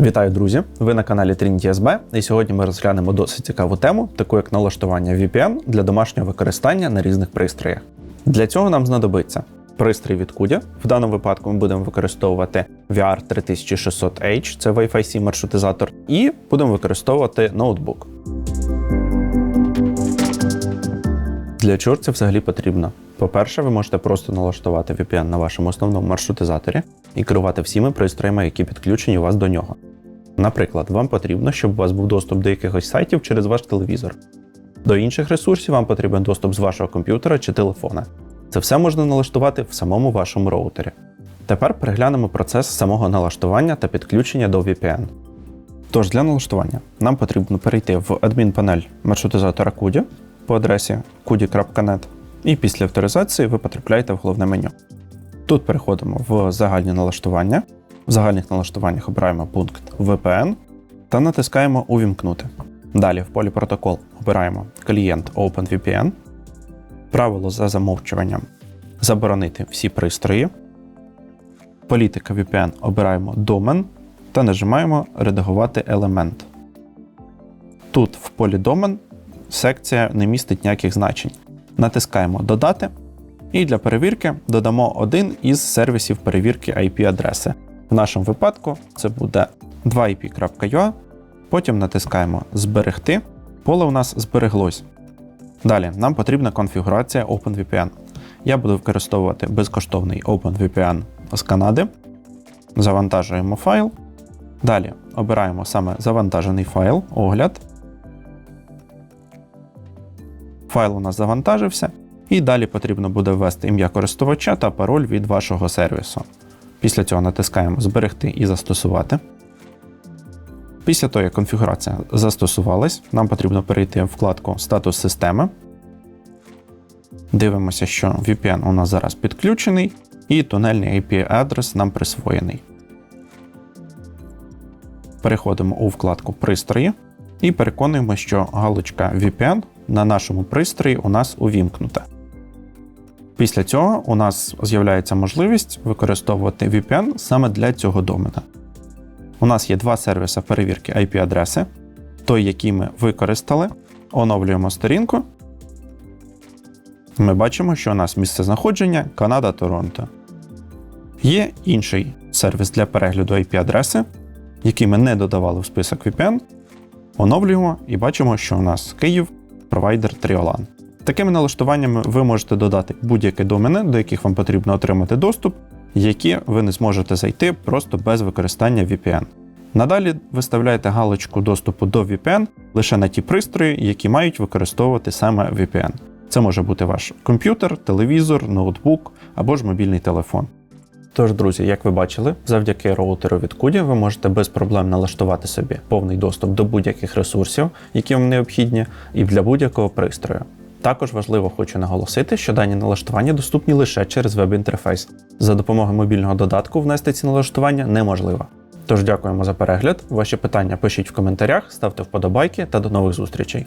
Вітаю, друзі! Ви на каналі Trinity SB, і сьогодні ми розглянемо досить цікаву тему, таку як налаштування VPN для домашнього використання на різних пристроях. Для цього нам знадобиться пристрій від CUDA. В даному випадку ми будемо використовувати VR 3600H, це Wi-Fi 7 маршрутизатор, і будемо використовувати ноутбук. Для чого це взагалі потрібно? По-перше, ви можете просто налаштувати VPN на вашому основному маршрутизаторі і керувати всіми пристроями, які підключені у вас до нього. Наприклад, вам потрібно, щоб у вас був доступ до якихось сайтів через ваш телевізор. До інших ресурсів вам потрібен доступ з вашого комп'ютера чи телефона. Це все можна налаштувати в самому вашому роутері. Тепер переглянемо процес самого налаштування та підключення до VPN. Тож для налаштування нам потрібно перейти в адмінпанель маршрутизатора CUDA по адресі kudi.net і після авторизації ви потрапляєте в головне меню. Тут переходимо в загальні налаштування. В загальних налаштуваннях обираємо пункт VPN та натискаємо Увімкнути. Далі в полі протокол обираємо клієнт OpenVPN, правило за замовчуванням заборонити всі пристрої. Політика VPN обираємо домен та нажимаємо Редагувати елемент. Тут в полі домен секція не містить ніяких значень. Натискаємо Додати і для перевірки додамо один із сервісів перевірки IP-адреси. В нашому випадку це буде 2ip.ua. Потім натискаємо Зберегти. Поле у нас збереглось. Далі нам потрібна конфігурація OpenVPN. Я буду використовувати безкоштовний OpenVPN з Канади. Завантажуємо файл. Далі обираємо саме завантажений файл, огляд. Файл у нас завантажився, і далі потрібно буде ввести ім'я користувача та пароль від вашого сервісу. Після цього натискаємо Зберегти і застосувати. Після того, як конфігурація застосувалась, нам потрібно перейти в вкладку Статус системи. Дивимося, що VPN у нас зараз підключений, і тунельний IP-адрес нам присвоєний. Переходимо у вкладку Пристрої і переконуємо, що галочка VPN на нашому пристрої у нас увімкнута. Після цього у нас з'являється можливість використовувати VPN саме для цього домена. У нас є два сервіси перевірки IP-адреси. Той, який ми використали, оновлюємо сторінку. Ми бачимо, що у нас місце знаходження Канада Торонто. Є інший сервіс для перегляду IP-адреси, який ми не додавали в список VPN. Оновлюємо і бачимо, що у нас Київ, провайдер Triolan. Такими налаштуваннями ви можете додати будь-які домени, до яких вам потрібно отримати доступ, які ви не зможете зайти просто без використання VPN. Надалі виставляєте галочку доступу до VPN лише на ті пристрої, які мають використовувати саме VPN. Це може бути ваш комп'ютер, телевізор, ноутбук або ж мобільний телефон. Тож, друзі, як ви бачили, завдяки роутеру від CUDA ви можете без проблем налаштувати собі повний доступ до будь-яких ресурсів, які вам необхідні, і для будь-якого пристрою. Також важливо хочу наголосити, що дані налаштування доступні лише через веб-інтерфейс. За допомогою мобільного додатку внести ці налаштування неможливо. Тож дякуємо за перегляд. Ваші питання пишіть в коментарях, ставте вподобайки та до нових зустрічей.